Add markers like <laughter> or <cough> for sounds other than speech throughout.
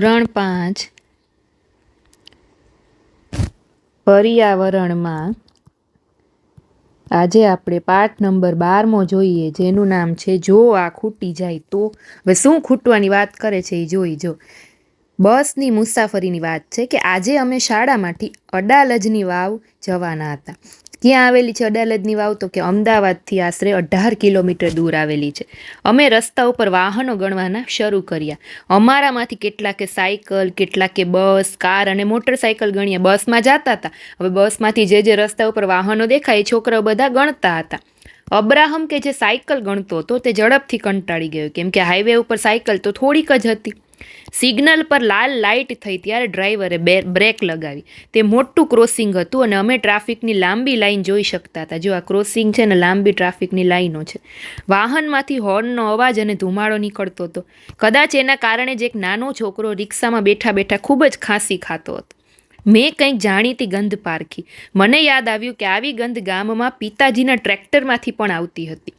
ધોરણ પાંચ. પર્યાવરણમાં આજે આપણે પાઠ નંબર બારમો જોઈએ, જેનું નામ છે, જો આ ખૂટી જાય તો. હવે શું ખૂટવાની વાત કરે છે એ જોઈ જો. બસની મુસાફરીની વાત છે કે આજે અમે શાળામાંથી અડાલજની વાવ જવાના હતા. ક્યાં આવેલી છે અડાલજની વાવ? તો કે અમદાવાદથી આશરે અઢાર કિલોમીટર દૂર આવેલી છે. અમે રસ્તા ઉપર વાહનો ગણવાના શરૂ કર્યા. અમારામાંથી કેટલાકે સાયકલ, કેટલાકે બસ, કાર અને મોટરસાયકલ ગણ્યા. બસમાં જતા હતા. હવે બસમાંથી જે જે રસ્તા ઉપર વાહનો દેખાય, એ છોકરાઓ બધા ગણતા હતા. અબ્રાહમ કે જે સાયકલ ગણતો હતો તે ઝડપથી કંટાળી ગયો, કેમ કે હાઈવે ઉપર સાયકલ તો થોડીક જ હતી. સિગ્નલ પર લાલ લાઇટ થઈ ત્યારે ડ્રાઈવરે બે બ્રેક લગાવી. તે મોટું ક્રોસિંગ હતું અને અમે ટ્રાફિકની લાંબી લાઈન જોઈ શકતા હતા. જો આ ક્રોસિંગ છે ને લાંબી ટ્રાફિકની લાઈનો છે. વાહનમાંથી હોર્નનો અવાજ અને ધુમાડો નીકળતો હતો. કદાચ એના કારણે જ એક નાનો છોકરો રિક્ષામાં બેઠા બેઠા ખૂબ જ ખાંસી ખાતો હતો. મેં કંઈક જાણીતી ગંધ પારખી. મને યાદ આવ્યું કે આવી ગંધ ગામમાં પિતાજીના ટ્રેક્ટરમાંથી પણ આવતી હતી.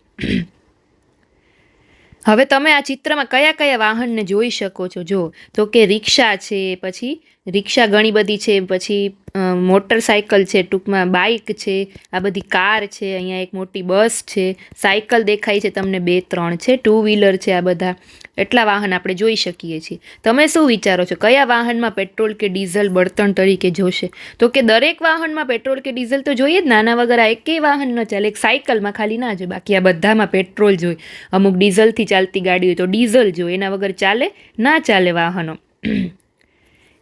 હવે તમે આ ચિત્રમાં કયા કયા વાહનને જોઈ શકો છો? જો, તો કે રિક્ષા છે, પછી રિક્ષા ઘણી બધી છે પછી અ, મોટરસાયકલ છે ટૂંકમાં બાઇક છે આ બધી કાર છે અહીંયા એક મોટી બસ છે સાયકલ દેખાય છે તમને બે ત્રણ છે ટુ વ્હીલર છે આ બધા. એટલા વાહન આપણે જોઈ શકીએ છીએ. તમે શું વિચારો છો? કયા વાહનમાં પેટ્રોલ કે ડીઝલ બળતણ તરીકે જોશે? તો કે દરેક વાહનમાં પેટ્રોલ કે ડીઝલ તો જોઈએ જ નાના વગર આ એકેય વાહન ન ચાલે એક સાયકલમાં ખાલી ના જોઈએ બાકી આ બધામાં પેટ્રોલ જોઈએ અમુક ડીઝલથી ચાલતી ગાડી હોય તો ડીઝલ જોઈએ એના વગર ચાલે ના ચાલે વાહનો.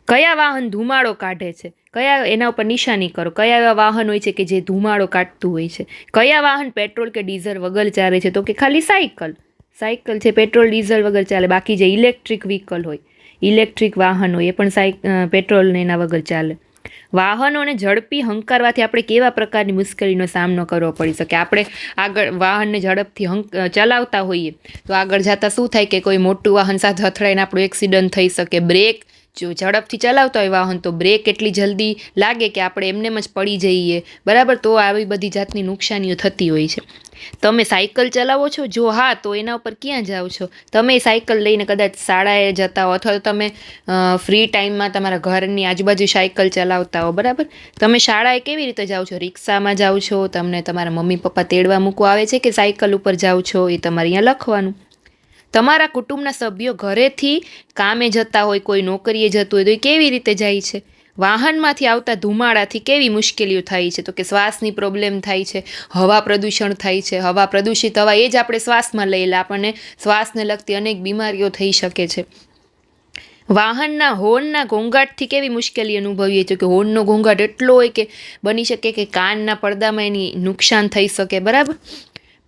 કયા વાહન ધુમાડો કાઢે છે? કયા એના ઉપર નિશાની કરો? કયા એવા વાહન હોય છે કે જે ધુમાડો કાઢતું હોય છે? કયા વાહન પેટ્રોલ કે ડીઝલ વગર ચાલે છે? તો કે ખાલી સાયકલ. સાયકલ છે, પેટ્રોલ, ડીઝલ વગર ચાલે. બાકી જે ઇલેક્ટ્રિક વ્હીકલ હોય, ઇલેક્ટ્રિક વાહન હોય, એ પણ સાય પેટ્રોલ ને એના વગર ચાલે. વાહનોને ઝડપી હંકારવાથી આપણે કેવા પ્રકારની મુશ્કેલીનો સામનો કરવો પડી શકે? આપણે આગળ વાહનને ઝડપથી હંક ચલાવતા હોઈએ, તો આગળ જતાં શું થાય કે કોઈ મોટું વાહન સાથે અથડાઈને આપણું એક્સિડન્ટ થઈ શકે? બ્રેક જો ઝડપથી ચલાવતા હોય વાહન, તો બ્રેક એટલી જલ્દી લાગે કે આપણે એમનેમ જ પડી જઈએ. બરાબર? તો આવી બધી જાતની નુકસાનીઓ થતી હોય છે. તમે સાયકલ ચલાવો છો? જો હા, તો એના ઉપર ક્યાં જાઓ છો? તમે સાયકલ લઈને કદાચ શાળાએ જતા હો અથવા તો તમે ફ્રી ટાઈમમાં તમારા ઘરની આજુબાજુ સાયકલ ચલાવતા હો, બરાબર? તમે શાળાએ કેવી રીતે જાઓ છો? રિક્ષામાં જાઓ છો? તમને તમારા મમ્મી પપ્પા તેડવા મૂકવા આવે છે કે સાયકલ ઉપર જાઓ છો? એ તમારે અહીંયા લખવાનું. તમારા કુટુંબના સભ્યો ઘરેથી કામે જતા હોય, કોઈ નોકરીએ જતું હોય તો એ કેવી રીતે જાય છે? વાહનમાંથી આવતા ધુમાડાથી કેવી મુશ્કેલીઓ થાય છે? તો કે શ્વાસની પ્રોબ્લેમ થાય છે, હવા પ્રદૂષણ થાય છે, હવા પ્રદૂષિત હવા એ જ આપણે શ્વાસમાં લઈએ આપણને શ્વાસને લગતી અનેક બીમારીઓ થઈ શકે છે. વાહનના હોર્નના ઘોંઘાટથી કેવી મુશ્કેલી અનુભવીએ છીએ? કે હોર્નનો ઘોંઘાટ એટલો હોય કે બની શકે કે કાનના પડદામાં એની નુકસાન થઈ શકે, બરાબર?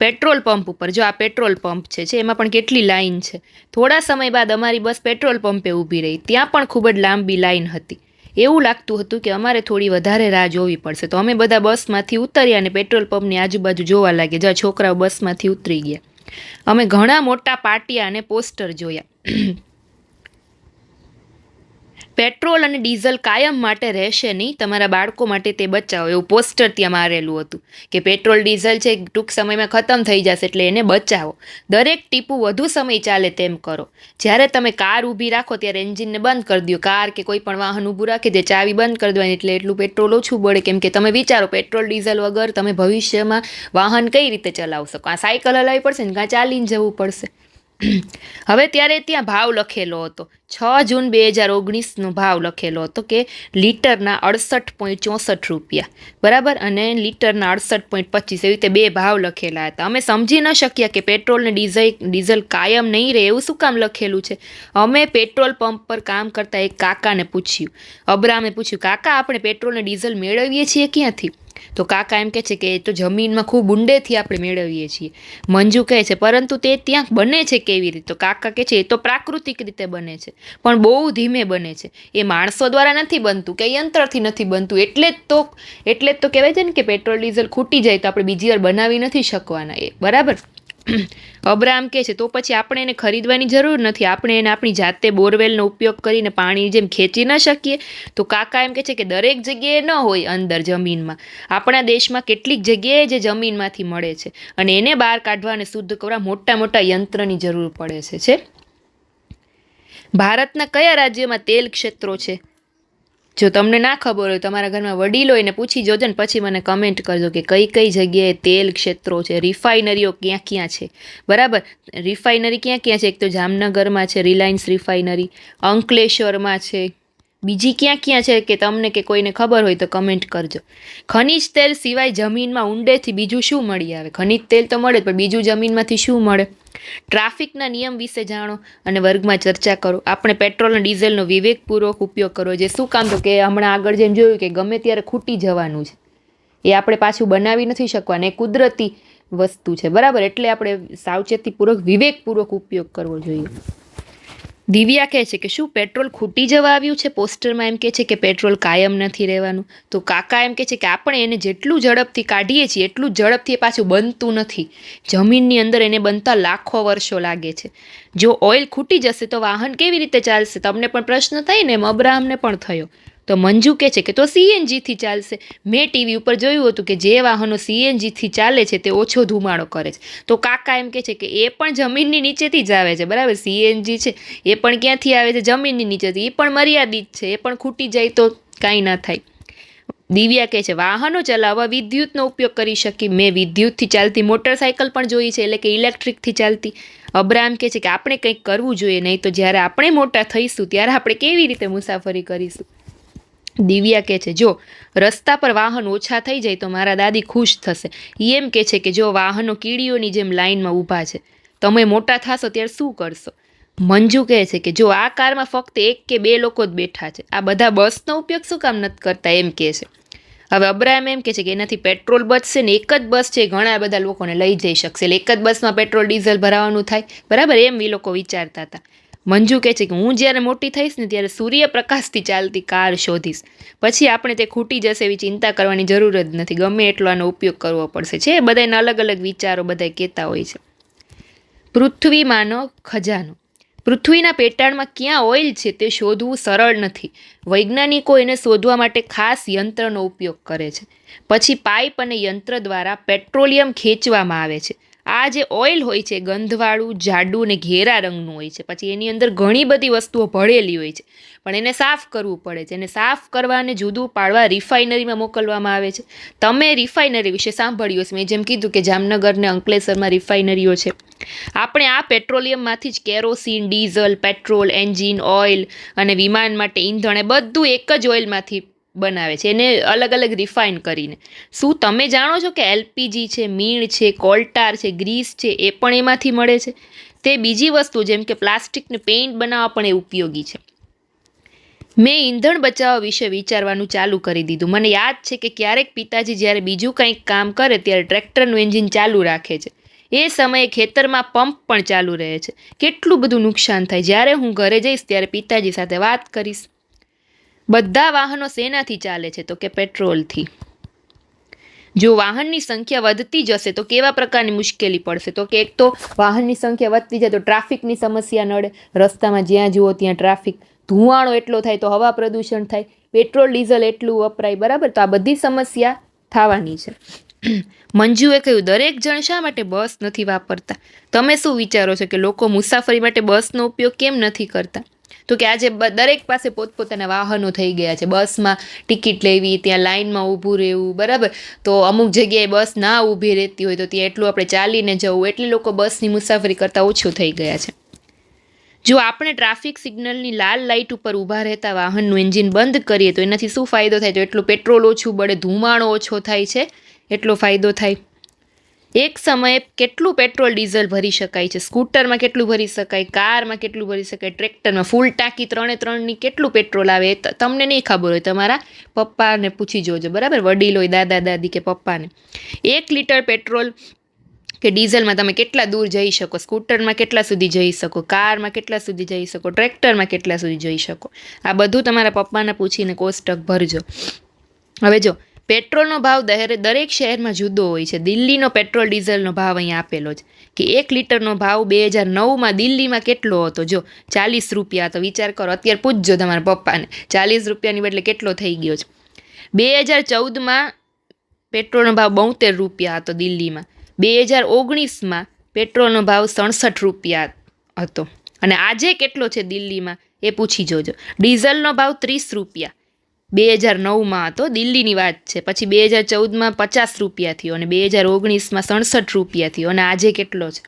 પેટ્રોલ પંપ ઉપર. જો આ પેટ્રોલ પંપ છે છે, એમાં પણ કેટલી લાઈન છે. થોડા સમય બાદ અમારી બસ પેટ્રોલ પંપે ઊભી રહી. ત્યાં પણ ખૂબ જ લાંબી લાઈન હતી. એવું લાગતું હતું કે અમારે થોડી વધારે રાહ જોવી પડશે. તો અમે બધા બસમાંથી ઉતર્યા અને પેટ્રોલ પંપની આજુબાજુ જોવા લાગ્યા. જ્યાં છોકરાઓ બસમાંથી ઉતરી ગયા. અમે ઘણા મોટા પાટિયા અને પોસ્ટર જોયા. પેટ્રોલ અને ડીઝલ કાયમ માટે રહેશે નહીં, તમારા બાળકો માટે તે બચાવો, એવું પોસ્ટર ત્યાં મારેલું હતું કે પેટ્રોલ, ડીઝલ છે, ટૂંક સમયમાં ખતમ થઈ જશે, એટલે એને બચાવો. દરેક ટીપું વધુ સમય ચાલે તેમ કરો. જ્યારે તમે કાર ઊભી રાખો, ત્યારે એન્જિનને બંધ કરી દો. કાર કે કોઈ પણ વાહન ઊભું રાખે તે ચાવી બંધ કરી દેવાની, એટલે એટલું પેટ્રોલ ઓછું બળે. કેમ કે તમે વિચારો, પેટ્રોલ, ડીઝલ વગર તમે ભવિષ્યમાં વાહન કઈ રીતે ચલાવશો કાં સાયકલ હલાવવી પડશે ને, કાં ચાલીને જવું પડશે? <clears throat> હવે ત્યારે ત્યાં ભાવ લખેલો હતો. છ જૂન બે હજાર ઓગણીસનો ભાવ લખેલો હતો કે લીટરના અડસઠ પોઈન્ટ ચોસઠ રૂપિયા. બરાબર? અને લીટરના અડસઠ પોઈન્ટ પચીસ એવી રીતે બે ભાવ લખેલા હતા. અમે સમજી ન શક્યા કે પેટ્રોલ ને ડીઝલ ડીઝલ કાયમ નહીં રહે એવું શું કામ લખેલું છે? અમે પેટ્રોલ પંપ પર કામ કરતા એક કાકાને પૂછ્યું. અબ્રામે પૂછ્યું, કાકા, આપણે પેટ્રોલ ને ડીઝલ મેળવીએ છીએ ક્યાંથી? તો કાકા એમ કહે છે કે એ તો જમીનમાં ખૂબ ઊંડેથી આપણે મેળવીએ છીએ. મંજુ કહે છે, પરંતુ તે ત્યાં બને છે કેવી રીતે? તો કાકા કહે છે, એ તો પ્રાકૃતિક રીતે બને છે, પણ બહુ ધીમે બને છે. એ માણસો દ્વારા નથી બનતું કે યંત્રથી નથી બનતું. એટલે જ તો, એટલે જ તો કહેવાય છે ને કે પેટ્રોલ ડીઝલ ખૂટી જાય તો આપણે બીજી વાર બનાવી નથી શકવાના. એ બરાબર? અબ્રામ કહે છે, તો પછી આપણે એને ખરીદવાની જરૂર નથી. આપણે એને આપણી જાતે બોરવેલનો ઉપયોગ કરીને પાણી જેમ ખેંચી ન શકીએ. તો કાકા એમ કહે છે કે દરેક જગ્યાએ ન હોય અંદર જમીનમાં. આપણા દેશમાં કેટલીક જગ્યાએ જે જમીનમાંથી મળે છે અને એને બહાર કાઢવા અને શુદ્ધ કરવા મોટા મોટા યંત્રની જરૂર પડે છે. ભારતના કયા રાજ્યમાં તેલ ક્ષેત્રો છે? જો તમને ના ખબર હોય, તમારા ઘરમાં વડીલો એને પૂછી જોજો ને પછી મને કમેન્ટ કરજો કે કઈ કઈ જગ્યાએ તેલ ક્ષેત્રો છે રિફાઇનરીઓ ક્યાં ક્યાં છે. બરાબર? રિફાઇનરી ક્યાં ક્યાં છે? એક તો જામનગરમાં છે રિલાયન્સ રિફાઇનરી અંકલેશ્વરમાં છે બીજી ક્યાં ક્યાં છે કે તમને કે કોઈને ખબર હોય તો કમેન્ટ કરજો. ખનિજ તેલ સિવાય જમીનમાં ઊંડેથી બીજું શું મળી આવે? ખનિજ તેલ તો મળે પણ બીજું જમીનમાંથી શું મળે? ટ્રાફિકના નિયમ વિશે જાણો અને વર્ગમાં ચર્ચા કરો. આપણે પેટ્રોલ અને ડીઝલનો વિવેકપૂર્વક ઉપયોગ કરવો જે શું કામ તો કે હમણાં આગળ જેમ જોયું કે ગમે ત્યારે ખૂટી જવાનું છે. એ આપણે પાછું બનાવી નથી શકવાના. એ કુદરતી વસ્તુ છે. બરાબર? એટલે આપણે સાવચેતીપૂર્વક, વિવેકપૂર્વક ઉપયોગ કરવો જોઈએ. દિવ્યા કહે છે કે શું પેટ્રોલ ખૂટી જવા આવ્યું છે? પોસ્ટરમાં એમ કહે છે કે પેટ્રોલ કાયમ નથી રહેવાનું. તો કાકા એમ કહે છે કે આપણે એને જેટલું ઝડપથી કાઢીએ છીએ, એટલું ઝડપથી પાછું બનતું નથી. જમીનની અંદર એને બનતા લાખો વર્ષો લાગે છે. જો ઓઇલ ખૂટી જશે તો વાહન કેવી રીતે ચાલશે? તમને પણ પ્રશ્ન થાય ને એમ અબ્રાહમને પણ થયો. તો મંજુ કહે છે કે તો સીએનજીથી ચાલશે. મેં ટીવી ઉપર જોયું હતું કે જે વાહનો સીએનજીથી ચાલે છે તે ઓછો ધુમાડો કરે છે. તો કાકા એમ કહે છે કે એ પણ જમીનની નીચેથી જ આવે છે. બરાબર? સીએનજી છે. એ પણ ક્યાંથી આવે છે? જમીનની નીચેથી. એ પણ મર્યાદિત છે. એ પણ ખૂટી જાય તો કાંઈ ના થાય. દિવ્યા કહે છે, વાહનો ચલાવવા વિદ્યુતનો ઉપયોગ કરી શકી. મેં વિદ્યુતથી ચાલતી મોટરસાયકલ પણ જોઈ છે. એટલે કે ઇલેક્ટ્રિકથી ચાલતી. અબ્રામ કહે છે કે આપણે કંઈક કરવું જોઈએ, નહીં તો જ્યારે આપણે મોટા થઈશું, ત્યારે આપણે કેવી રીતે મુસાફરી કરીશું? દિવ્યા કહે છે, જો રસ્તા પર વાહન ઓછા થઈ જાય તો મારા દાદી ખુશ થશે. એ એમ કહે છે કે, જો વાહનો કીડીઓની જેમ લાઇનમાં ઊભા છે, તમે મોટા થશો ત્યારે શું કરશો? મંજુ કહે છે કે, જો આ કારમાં ફક્ત એક કે બે લોકો જ બેઠા છે, આ બધા બસનો ઉપયોગ શું કામ નથી કરતા? એમ કહે છે. હવે અબ્રાહમ એમ કહે છે કે, એનાથી પેટ્રોલ બચશે ને એક જ બસ છે, ઘણા બધા લોકોને લઈ જઈ શકશે, એટલે એક જ બસમાં પેટ્રોલ, ડીઝલ ભરાવાનું થાય. બરાબર એમ એ લોકો વિચારતા હતા. મંજુ કહે છે કે હું જ્યારે મોટી થઈશ ને ત્યારે સૂર્યપ્રકાશથી ચાલતી કાર શોધીશ. પછી આપણે તે ખૂટી જશે એવી ચિંતા કરવાની જરૂર જ નથી. ગમે એટલો આનો ઉપયોગ કરવો પડશે. છે બધાના અલગ અલગ વિચારો બધા કહેતા હોય છે. પૃથ્વીમાંનો ખજાનો. પૃથ્વીના પેટાળમાં ક્યાં ઓઇલ છે તે શોધવું સરળ નથી. વૈજ્ઞાનિકો એને શોધવા માટે ખાસ યંત્રનો ઉપયોગ કરે છે. પછી પાઇપ અને યંત્ર દ્વારા પેટ્રોલિયમ ખેંચવામાં આવે છે. આ જે ઓઇલ હોય છે, ગંધવાળું, જાડું અને ઘેરા રંગનું હોય છે, પછી એની અંદર ઘણી બધી વસ્તુઓ ભળેલી હોય છે, પણ એને સાફ કરવું પડે છે, એને સાફ કરવા અને જુદું પાડવા રિફાઇનરીમાં મોકલવામાં આવે છે. તમે રિફાઇનરી વિશે સાંભળ્યું હશે, મેં જેમ કીધું કે જામનગર ને અંકલેશ્વરમાં રિફાઇનરીઓ છે. આપણે આ પેટ્રોલિયમમાંથી જ kerosene, diesel, petrol, engine, oil અને વિમાન માટે ઈંધણ એ બધું એક જ ઓઇલમાંથી બનાવે છે, એને અલગ અલગ રિફાઇન કરીને. શું તમે જાણો છો કે એલપીજી છે, મીણ છે, કોલ્ટાર છે, ગ્રીસ છે, એ પણ એમાંથી મળે છે? તે બીજી વસ્તુ જેમ કે પ્લાસ્ટિકને પેઇન્ટ બનાવવા પણ એ ઉપયોગી છે. મેં ઈંધણ બચાવવા વિશે વિચારવાનું ચાલુ કરી દીધું. મને યાદ છે કે ક્યારેક પિતાજી જ્યારે બીજું કંઈક કામ કરે ત્યારે ટ્રેક્ટરનું એન્જિન ચાલુ રાખે છે. એ સમયે ખેતરમાં પંપ પણ ચાલુ રહે છે. કેટલું બધું નુકસાન થાય. જ્યારે હું ઘરે જઈશ ત્યારે પિતાજી સાથે વાત કરીશ. બધા વાહનો શેનાથી ચાલે છે, તો કે પેટ્રોલથી. જો વાહનની સંખ્યા વધતી જશે, તો કેવા પ્રકારની મુશ્કેલી પડશે? તો કે એક તો વાહનની સંખ્યા વધતી જાય, તો ટ્રાફિકની સમસ્યા નડે. રસ્તામાં જ્યાં જુઓ ત્યાં ટ્રાફિક. ધુવાણો એટલો થાય, તો હવા પ્રદૂષણ થાય. પેટ્રોલ, ડીઝલ એટલું વપરાય, બરાબર? તો આ બધી સમસ્યા થવાની છે. મંજુએ કહ્યું, દરેક જણ શા માટે બસ નથી વાપરતા? તમે શું વિચારો છો કે લોકો મુસાફરી માટે બસનો ઉપયોગ કેમ નથી કરતા? તો કે આજે દરેક પાસે પોતપોતાના વાહનો થઈ ગયા છે. બસમાં ટિકિટ લેવી, ત્યાં લાઇનમાં ઊભું રહેવું, બરાબર? તો અમુક જગ્યાએ બસ ના ઊભી રહેતી હોય તો ત્યાં એટલું આપણે ચાલીને જવું. એટલે લોકો બસની મુસાફરી કરતાં ઓછું થઈ ગયા છે. જો આપણે ટ્રાફિક સિગ્નલની લાલ લાઇટ ઉપર ઊભા રહેતા વાહનનું એન્જિન બંધ કરીએ તો એનાથી શું ફાયદો થાય? તો એટલું પેટ્રોલ ઓછું બળે, ધુમાડો ઓછો થાય છે. એટલો ફાયદો થાય. એક સમયે કેટલું પેટ્રોલ, ડીઝલ ભરી શકાય છે? સ્કૂટરમાં કેટલું ભરી શકાય? કારમાં કેટલું ભરી શકાય? ટ્રેક્ટરમાં ફૂલ ટાંકી ત્રણે ત્રણની કેટલું પેટ્રોલ આવે? તમને નહીં ખબર હોય. તમારા પપ્પાને પૂછી જોજો, બરાબર? વડીલ હોય દાદા, દાદી કે પપ્પાને. એક લીટર પેટ્રોલ કે ડીઝલમાં તમે કેટલા દૂર જઈ શકો? સ્કૂટરમાં કેટલા સુધી જઈ શકો? કારમાં કેટલા સુધી જઈ શકો? ટ્રેક્ટરમાં કેટલા સુધી જઈ શકો? આ બધું તમારા પપ્પાને પૂછીને કોષ્ટક ભરજો. હવે જો પેટ્રોલનો ભાવ દરેક શહેરમાં જુદો હોય છે. દિલ્હીનો પેટ્રોલ ડીઝલનો ભાવ અહીં આપેલો છે. કે એક લીટરનો ભાવ બે હજાર નવમાં દિલ્હીમાં કેટલો હતો? જો ચાલીસ રૂપિયા, તો વિચાર કરો, અત્યારે પૂછજો તમારા પપ્પાને, ચાલીસ રૂપિયાની બદલે કેટલો થઈ ગયો છે? બે હજાર ચૌદમાં પેટ્રોલનો ભાવ બોતેર રૂપિયા હતો દિલ્હીમાં. બે હજાર ઓગણીસમાં પેટ્રોલનો ભાવ સડસઠ રૂપિયા હતો. અને આજે કેટલો છે દિલ્હીમાં? એ પૂછી જોજો. ડીઝલનો ભાવ ત્રીસ રૂપિયા. બે હજાર નવમાં હતો દિલ્હીની વાત છે. પછી બે હજાર ચૌદમાં પચાસ રૂપિયા થયો અને બે હજાર ઓગણીસમાં સડસઠ રૂપિયા થયો. અને આજે કેટલો છે?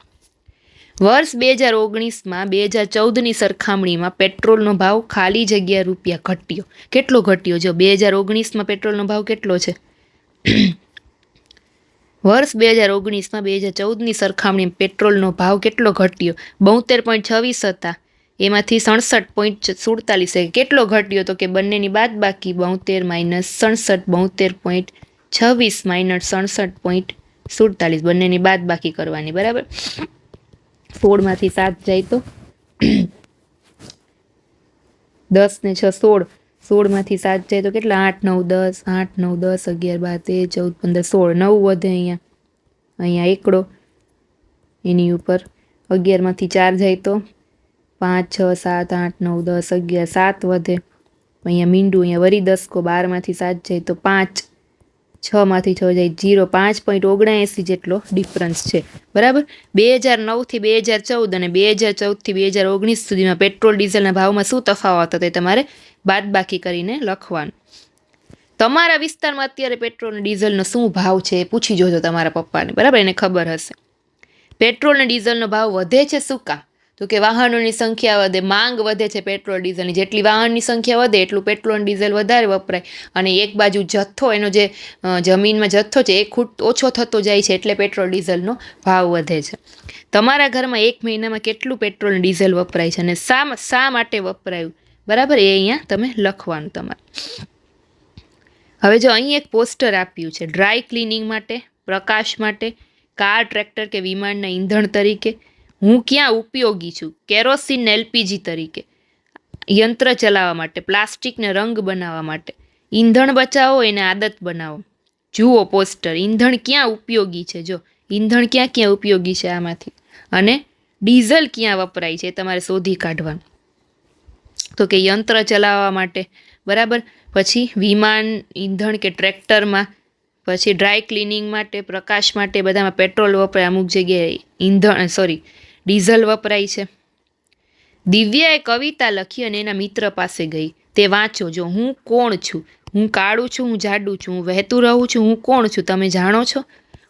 વર્ષ બે હજાર ઓગણીસમાં બે હજાર ચૌદની સરખામણીમાં પેટ્રોલનો ભાવ ખાલી જગ્યા રૂપિયા ઘટ્યો. કેટલો ઘટ્યો? જો બે હજાર ઓગણીસમાં પેટ્રોલનો ભાવ કેટલો છે? <clears throat> વર્ષ બે હજાર ઓગણીસમાં બે હજાર ચૌદની સરખામણીમાં પેટ્રોલનો ભાવ કેટલો ઘટ્યો? બોતેર પોઈન્ટ છવ્વીસ હતા. એમાંથી સડસઠ પોઈન્ટ સુડતાલીસ કેટલો ઘટ્યો તો કે બંનેની બાદ બાકી બોતેર માઇનસ સડસઠ, બોતેર પોઈન્ટ છવ્વીસ માઇનસ સડસઠ પોઈન્ટ સુડતાલીસ. બંનેની બાદ બાકી કરવાની, બરાબર? સોળમાંથી સાત જાય તો દસ ને છ, સોળ. સોળમાંથી સાત જાય તો કેટલા? આઠ, નવ, દસ. આઠ, નવ, દસ, અગિયાર, બાર, તેર, ચૌદ, પંદર, સોળ. નવ વધે અહીંયા. અહીંયા એકડો. એની ઉપર અગિયારમાંથી ચાર જાય તો પાંચ, છ, સાત, આઠ, નવ, દસ, અગિયાર, સાત વધે. અહીંયા મીંડું અહીંયા વરી દસકો બારમાંથી સાત જાય તો પાંચ. છમાંથી છ જાય જીરો. પાંચ પોઈન્ટ ઓગણએંસી જેટલો ડિફરન્સ છે. બરાબર? બે હજાર નવથી બે હજાર ચૌદ અને બે હજાર ચૌદથી બે હજાર ઓગણીસ સુધીમાં પેટ્રોલ ડીઝલના ભાવમાં શું તફાવત હતો તે તમારે બાદબાકી કરીને લખવાનું. તમારા વિસ્તારમાં અત્યારે પેટ્રોલ અને ડીઝલનો શું ભાવ છે એ પૂછી જોજો તમારા પપ્પાને. બરાબર? એને ખબર હશે. પેટ્રોલ અને ડીઝલનો ભાવ વધે છે શું કામ? તો કે વાહનોની સંખ્યા વધે, માંગ વધે છે પેટ્રોલ, ડીઝલની. જેટલી વાહનની સંખ્યા વધે, એટલું પેટ્રોલ અને ડીઝલ વધારે વપરાય. અને એક બાજુ જથ્થો, એનો જે જમીનમાં જથ્થો છે, એ ખૂટ ઓછો થતો જાય છે, એટલે પેટ્રોલ, ડીઝલનો ભાવ વધે છે. તમારા ઘરમાં એક મહિનામાં કેટલું પેટ્રોલ ડીઝલ વપરાય છે? અને શા શા માટે વપરાયું? બરાબર? એ અહીંયા તમે લખવાનું તમારે. હવે જો અહીં એક પોસ્ટર આપ્યું છે, ડ્રાય ક્લિનિંગ માટે, પ્રકાશ માટે, કાર, ટ્રેક્ટર કે વિમાનના ઈંધણ તરીકે. હું ક્યાં ઉપયોગી છું? કેરોસીન એલપીજી તરીકે. યંત્ર ચલાવવા માટે, પ્લાસ્ટિકને રંગ બનાવવા માટે. ઈંધણ બચાવો, એને આદત બનાવો. જુઓ પોસ્ટર, ઈંધણ ક્યાં ઉપયોગી છે? જો, ઈંધણ ક્યાં ક્યાં ઉપયોગી છે આમાંથી? અને ડીઝલ ક્યાં વપરાય છે તમારે શોધી કાઢવાનું. તો કે યંત્ર ચલાવવા માટે, બરાબર? પછી વિમાન, ઈંધણ કે ટ્રેક્ટરમાં, પછી ડ્રાય ક્લિનિંગ માટે, પ્રકાશ માટે બધામાં પેટ્રોલ વપરાય. અમુક જગ્યાએ ઈંધણ, સોરી ડીઝલ વપરાય છે. દિવ્યાએ કવિતા લખી અને એના મિત્ર પાસે ગઈ. તે વાંચો, જો હું કોણ છું? હું કાળું છું, હું જાડું છું, હું વહેતું રહું છું, હું કોણ છું? તમે જાણો છો?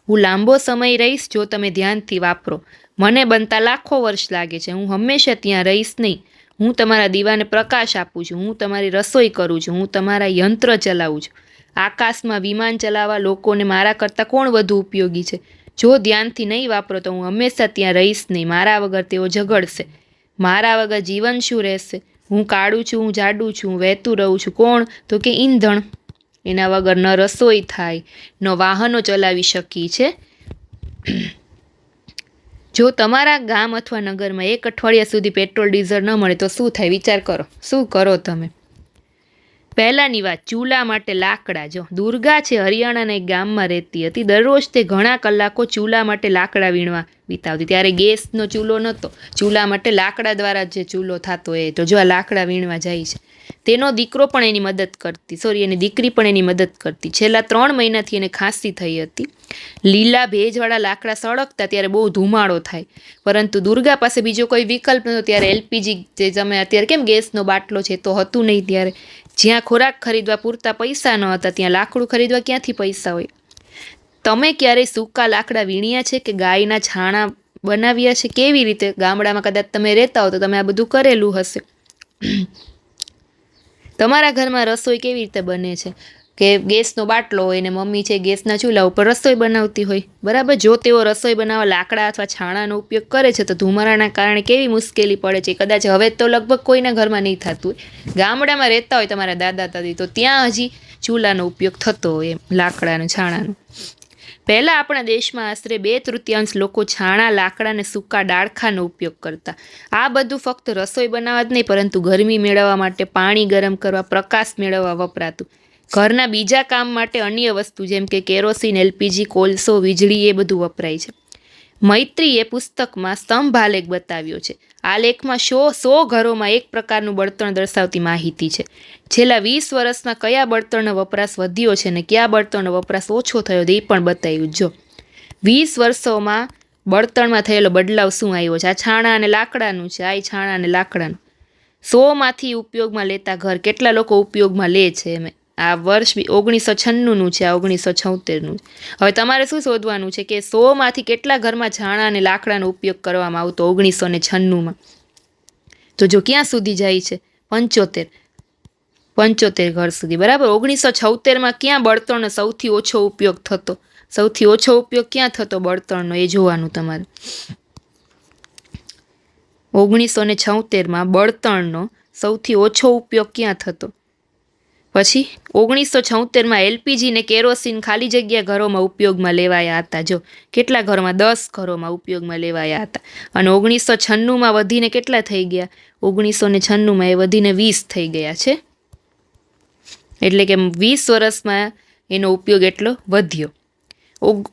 હું લાંબો સમય રહીશ, જો તમે ધ્યાનથી વાપરો. મને બનતા લાખો વર્ષ લાગે છે. હું હંમેશા ત્યાં રહીશ નહીં. હું તમારા દીવાને પ્રકાશ આપું છું. હું તમારી રસોઈ કરું છું. હું તમારા યંત્ર ચલાવું છું. આકાશમાં વિમાન ચલાવવા લોકોને મારા કરતાં કોણ વધુ ઉપયોગી છે? જો ધ્યાનથી નહીં વાપરો તો હું હંમેશા ત્યાં રહીશ નહીં. મારા વગર તેઓ ઝઘડશે. મારા વગર જીવન શું રહેશે? હું કાળું છું, હું જાડું છું, હું વહેતું રહું છું. કોણ? તો કે ઈંધણ. એના વગર ન રસોઈ થાય, ન વાહનો ચલાવી શકી છે. જો તમારા ગામ અથવા નગરમાં એક અઠવાડિયા સુધી પેટ્રોલ, ડીઝલ ન મળે તો શું થાય? વિચાર કરો. શું કરો તમે? પહેલાંની વાત, ચૂલા માટે લાકડા. જો, દુર્ગા છે હરિયાણાના એક ગામમાં રહેતી હતી. દરરોજ તે ઘણા કલાકો ચૂલા માટે લાકડા વીણવા વિતાવતી. ત્યારે ગેસનો ચૂલો નહોતો. ચૂલા માટે લાકડા દ્વારા જે ચૂલો થતો એ તો જો આ લાકડા વીણવા જાય છે. તેનો દીકરો પણ એની મદદ કરતી. સોરી, એની દીકરી પણ એની મદદ કરતી. છેલ્લા ત્રણ મહિનાથી એને ખાંસી થઈ હતી. લીલા ભેજવાળા લાકડા સળગતા ત્યારે બહુ ધુમાડો થાય. પરંતુ દુર્ગા પાસે બીજો કોઈ વિકલ્પ નહોતો. ત્યારે એલપીજી જે તમે અત્યારે કેમ ગેસનો બાટલો છે તો હતું નહીં ત્યારે. જ્યાં ખોરાક ખરીદવા પૂરતા પૈસા ન હતા, ત્યાં લાકડું ખરીદવા ક્યાંથી પૈસા હોય? તમે ક્યારેય સૂકા લાકડા વીણ્યા છે કે ગાયના છાણા બનાવ્યા છે? કેવી રીતે? ગામડામાં કદાચ તમે રહેતા હો તો તમે આ બધું કરેલું હશે. તમારા ઘરમાં રસોઈ કેવી રીતે બને છે? કે ગેસનો બાટલો હોય ને મમ્મી છે ગેસના ચૂલા ઉપર રસોઈ બનાવતી હોય. બરાબર? જો તેઓ રસોઈ બનાવવા લાકડા અથવા છાણાનો ઉપયોગ કરે છે, તો ધુમાડાના કારણે કેવી મુશ્કેલી પડે છે? કદાચ હવે તો લગભગ કોઈના ઘરમાં નહીં થતું હોય. ગામડામાં રહેતા હોય તમારા દાદા, દાદી, તો ત્યાં હજી ચૂલાનો ઉપયોગ થતો હોય એમ, લાકડાનો, છાણાનો. પહેલાં આપણા દેશમાં આશરે બે તૃતીયાંશ લોકો છાણા, લાકડા અને સૂકા ડાળખાનો ઉપયોગ કરતા. આ બધું ફક્ત રસોઈ બનાવવા જ નહીં, પરંતુ ગરમી મેળવવા માટે પાણી ગરમ કરવા, પ્રકાશ મેળવવા વપરાતું. ઘરના બીજા કામ માટે અન્ય વસ્તુ, જેમ કે કેરોસીન, એલપીજી, કોલસો, વીજળી, એ બધું વપરાય છે. મૈત્રીએ પુસ્તકમાં સ્તંભ આલેખ બતાવ્યો છે. આ લેખમાં સો સો ઘરોમાં એક પ્રકારનું બળતણ દર્શાવતી માહિતી છે. છેલ્લા વીસ વર્ષમાં કયા બળતણનો વપરાશ વધ્યો છે અને કયા બળતણનો વપરાશ ઓછો થયો એ પણ બતાવ્યું જો. વીસ વર્ષોમાં બળતણમાં થયેલો બદલાવ શું આવ્યો છે? આ છાણા અને લાકડાનું છે. આ છાણા અને લાકડાનું. સોમાંથી ઉપયોગમાં લેતા ઘર કેટલા લોકો ઉપયોગમાં લે છે એમ? આ વર્ષ બી ઓગણીસો છન્નુંનું છે, આ ઓગણીસો છોતેરનું હવે તમારે શું શોધવાનું છે કે સોમાંથી કેટલા ઘરમાં ઝાડા અને લાકડાનો ઉપયોગ કરવામાં આવતો ઓગણીસો ને છન્નુંમાં? તો જો ક્યાં સુધી જાય છે? પંચોતેર. પંચોતેર ઘર સુધી. બરાબર? ઓગણીસો છોતેરમાં ક્યાં બળતણનો સૌથી ઓછો ઉપયોગ થતો? સૌથી ઓછો ઉપયોગ ક્યાં થતો બળતણનો? એ જોવાનું તમારે. ઓગણીસો ને છોતેરમાં બળતણનો સૌથી ઓછો ઉપયોગ ક્યાં થતો? પછી ઓગણીસો છોતેરમાં એલપીજી ને કેરોસીન ખાલી જગ્યા ઘરોમાં ઉપયોગમાં લેવાયા હતા. જો, કેટલા ઘરોમાં? દસ ઘરોમાં ઉપયોગમાં લેવાયા હતા. અને ઓગણીસો છન્નુંમાં વધીને કેટલા થઈ ગયા? ઓગણીસો ને છન્નુંમાં એ વધીને વીસ થઈ ગયા છે. એટલે કે વીસ વર્ષમાં એનો ઉપયોગ એટલો વધ્યો.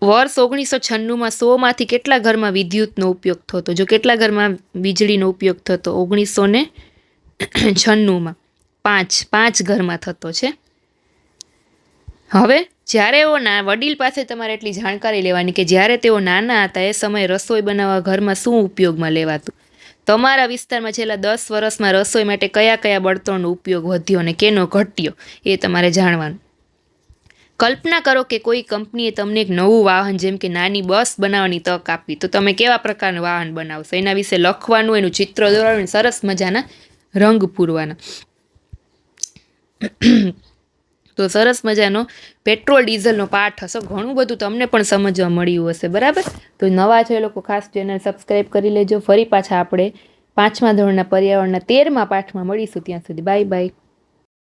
વર્ષ ઓગણીસો છન્નુંમાં સોમાંથી કેટલા ઘરમાં વિદ્યુતનો ઉપયોગ થતો? જો, કેટલા ઘરમાં વીજળીનો ઉપયોગ થતો? ઓગણીસો ને છન્નુંમાં. પાંચ પાંચ ઘરમાં થતો છે. હવે જ્યારે એઓ ના, વડીલ પાસે તમારે એટલી જાણકારી લેવાની કે જ્યારે તેઓ નાના હતા, એ સમયે રસોઈ બનાવવા ઘરમાં શું ઉપયોગમાં લેવાતું? તમારા વિસ્તારમાં છેલ્લા દસ વર્ષમાં રસોઈ માટે કયા કયા બળતણનો ઉપયોગ વધ્યો અને કેનો ઘટ્યો, એ તમારે જાણવાનું. કલ્પના કરો કે કોઈ કંપનીએ તમને એક નવું વાહન, જેમ કે નાની બસ બનાવવાની તક આપી, તો તમે કેવા પ્રકારનું વાહન બનાવશો? એના વિશે લખવાનું, એનું ચિત્ર દોરવાનું, સરસ મજાના રંગ પૂરવાના. તો સરસ મજાનો પેટ્રોલ ડીઝલનો પાઠ હશે. ઘણું બધું તમને પણ સમજવા મળ્યું હશે, બરાબર? તો નવા છે એ લોકો, ખાસ ચેનલ સબસ્ક્રાઈબ કરી લેજો. ફરી પાછા આપણે પાંચમા ધોરણના પર્યાવરણના તેરમા પાઠમાં મળીશું ત્યાં સુધી. Bye bye.